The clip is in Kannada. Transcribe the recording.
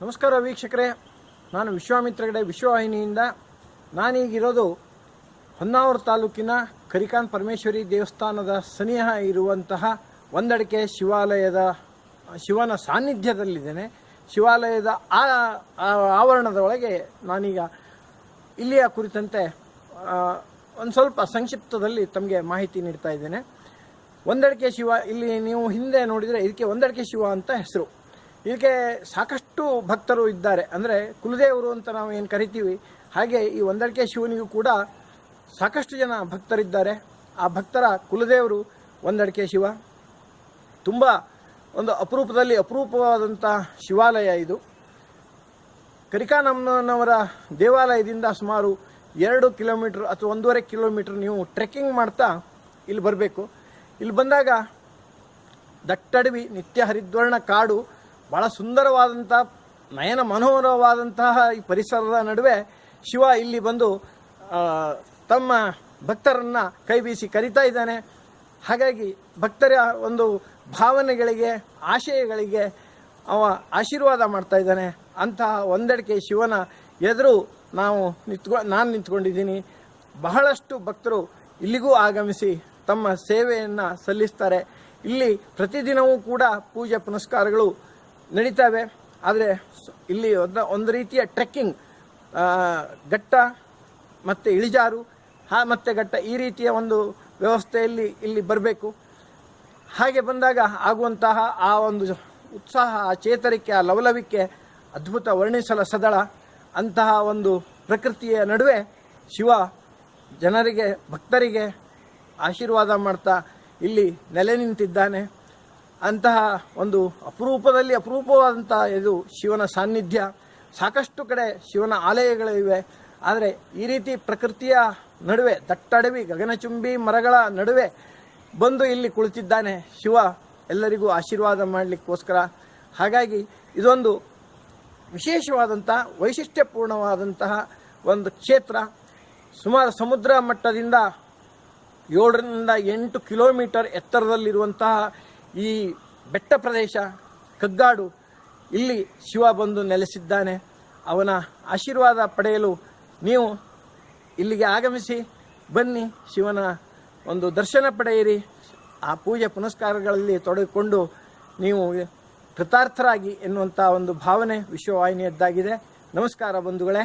ನಮಸ್ಕಾರ ವೀಕ್ಷಕರೇ. ನಾನು ವಿಶ್ವಾಮಿತ್ರಗಡೆ ವಿಶ್ವವಾಹಿನಿಯಿಂದ ನಾನೀಗಿರೋದು ಹೊನ್ನಾವರ ತಾಲೂಕಿನ ಕರಿಕಾನ್ ಪರಮೇಶ್ವರಿ ದೇವಸ್ಥಾನದ ಸನಿಹ ಇರುವಂತಹ ಒಂದಡಿಕೆ ಶಿವಾಲಯದ, ಶಿವನ ಸಾನ್ನಿಧ್ಯದಲ್ಲಿದ್ದೇನೆ. ಶಿವಾಲಯದ ಆ ಆವರಣದ ಒಳಗೆ ನಾನೀಗ ಇಲ್ಲಿಯ ಕುರಿತಂತೆ ಒಂದು ಸ್ವಲ್ಪ ಸಂಕ್ಷಿಪ್ತದಲ್ಲಿ ತಮಗೆ ಮಾಹಿತಿ ನೀಡ್ತಾ ಇದ್ದೇನೆ. ಒಂದಡಿಕೆ ಶಿವ, ಇಲ್ಲಿ ನೀವು ಹಿಂದೆ ನೋಡಿದರೆ ಇದಕ್ಕೆ ಒಂದಡಿಕೆ ಶಿವ ಅಂತ ಹೆಸರು. ಇದಕ್ಕೆ ಸಾಕಷ್ಟು ಭಕ್ತರು ಇದ್ದಾರೆ. ಅಂದರೆ ಕುಲದೇವರು ಅಂತ ನಾವು ಏನು ಕರಿತೀವಿ, ಹಾಗೆ ಈ ಒಂದಡಿಕೆ ಶಿವನಿಗೂ ಕೂಡ ಸಾಕಷ್ಟು ಜನ ಭಕ್ತರಿದ್ದಾರೆ. ಆ ಭಕ್ತರ ಕುಲದೇವರು ಒಂದಡಿಕೆ ಶಿವ. ತುಂಬ ಒಂದು ಅಪರೂಪದಲ್ಲಿ ಅಪರೂಪವಾದಂಥ ಶಿವಾಲಯ ಇದು. ಕರಿಕಾನಮ್ಮನವರ ದೇವಾಲಯದಿಂದ ಸುಮಾರು ಎರಡು ಕಿಲೋಮೀಟ್ರ್ ಅಥವಾ ಒಂದೂವರೆ ಕಿಲೋಮೀಟ್ರ್ ನೀವು ಟ್ರೆಕ್ಕಿಂಗ್ ಮಾಡ್ತಾ ಇಲ್ಲಿ ಬರಬೇಕು. ಇಲ್ಲಿ ಬಂದಾಗ ದಟ್ಟಡವಿ ನಿತ್ಯ ಹರಿದ್ವರ್ಣ ಕಾಡು ಭಾಳ ಸುಂದರವಾದಂಥ ನಯನ ಮನೋಹರವಾದಂತಹ ಈ ಪರಿಸರದ ನಡುವೆ ಶಿವ ಇಲ್ಲಿ ಬಂದು ತಮ್ಮ ಭಕ್ತರನ್ನು ಕೈ ಬೀಸಿ ಕರಿತಾ ಇದ್ದಾನೆ. ಹಾಗಾಗಿ ಭಕ್ತರ ಒಂದು ಭಾವನೆಗಳಿಗೆ, ಆಶಯಗಳಿಗೆ ಅವ ಆಶೀರ್ವಾದ ಮಾಡ್ತಾ ಇದ್ದಾನೆ. ಅಂತಹ ಒಂದಡಿಕೆ ಶಿವನ ಎದುರು ನಾವು ನಿಂತ್ಕೊ, ನಾನು ನಿಂತ್ಕೊಂಡಿದ್ದೀನಿ. ಬಹಳಷ್ಟು ಭಕ್ತರು ಇಲ್ಲಿಗೂ ಆಗಮಿಸಿ ತಮ್ಮ ಸೇವೆಯನ್ನು ಸಲ್ಲಿಸ್ತಾರೆ. ಇಲ್ಲಿ ಪ್ರತಿದಿನವೂ ಕೂಡ ಪೂಜೆ ಪುನಸ್ಕಾರಗಳು ನಡೀತವೆ. ಆದರೆ ಇಲ್ಲಿ ಒಂದು ಒಂದು ರೀತಿಯ ಟ್ರೆಕ್ಕಿಂಗ್ ಘಟ್ಟ ಮತ್ತು ಇಳಿಜಾರು, ಹಾ ಮತ್ತು ಘಟ್ಟ ಈ ರೀತಿಯ ಒಂದು ವ್ಯವಸ್ಥೆಯಲ್ಲಿ ಇಲ್ಲಿ ಬರಬೇಕು. ಹಾಗೆ ಬಂದಾಗ ಆಗುವಂತಹ ಆ ಒಂದು ಉತ್ಸಾಹ, ಆ ಚೇತರಿಕೆ, ಆ ಲವಲವಿಕೆ, ಅದ್ಭುತ ವರ್ಣಿಸಲ ಸದಳ, ಅಂತಹ ಒಂದು ಪ್ರಕೃತಿಯ ನಡುವೆ ಶಿವ ಜನರಿಗೆ, ಭಕ್ತರಿಗೆ ಆಶೀರ್ವಾದ ಮಾಡ್ತಾ ಇಲ್ಲಿ ನೆಲೆ ನಿಂತಿದ್ದಾನೆ. ಅಂತಹ ಒಂದು ಅಪರೂಪದಲ್ಲಿ ಅಪರೂಪವಾದಂಥ ಇದು ಶಿವನ ಸಾನ್ನಿಧ್ಯ. ಸಾಕಷ್ಟು ಕಡೆ ಶಿವನ ಆಲಯಗಳಿವೆ ಆದರೆ ಈ ರೀತಿ ಪ್ರಕೃತಿಯ ನಡುವೆ ದಟ್ಟಡವಿ, ಗಗನಚುಂಬಿ ಮರಗಳ ನಡುವೆ ಬಂದು ಇಲ್ಲಿ ಕುಳಿತಿದ್ದಾನೆ ಶಿವ. ಎಲ್ಲರಿಗೂ ಆಶೀರ್ವಾದ ಮಾಡಲಿಕ್ಕೋಸ್ಕರ. ಹಾಗಾಗಿ ಇದೊಂದು ವಿಶೇಷವಾದಂಥ ವೈಶಿಷ್ಟ್ಯಪೂರ್ಣವಾದಂತಹ ಒಂದು ಕ್ಷೇತ್ರ. ಸುಮಾರು ಸಮುದ್ರ ಮಟ್ಟದಿಂದ ಏಳರಿಂದ ಎಂಟು ಕಿಲೋಮೀಟರ್ ಎತ್ತರದಲ್ಲಿರುವಂತಹ ಈ ಬೆಟ್ಟ ಪ್ರದೇಶ, ಕಗ್ಗಾಡು, ಇಲ್ಲಿ ಶಿವ ಬಂದು ನೆಲೆಸಿದ್ದಾನೆ. ಅವನ ಆಶೀರ್ವಾದ ಪಡೆಯಲು ನೀವು ಇಲ್ಲಿಗೆ ಆಗಮಿಸಿ, ಬನ್ನಿ, ಶಿವನ ಒಂದು ದರ್ಶನ ಪಡೆಯಿರಿ. ಆ ಪೂಜೆ ಪುನಸ್ಕಾರಗಳಲ್ಲಿ ತೊಡಗಿಕೊಂಡು ನೀವು ಕೃತಾರ್ಥರಾಗಿ ಎನ್ನುವಂಥ ಒಂದು ಭಾವನೆ ವಿಶ್ವವಾಹಿನಿಯದ್ದಾಗಿದೆ. ನಮಸ್ಕಾರ ಬಂಧುಗಳೇ.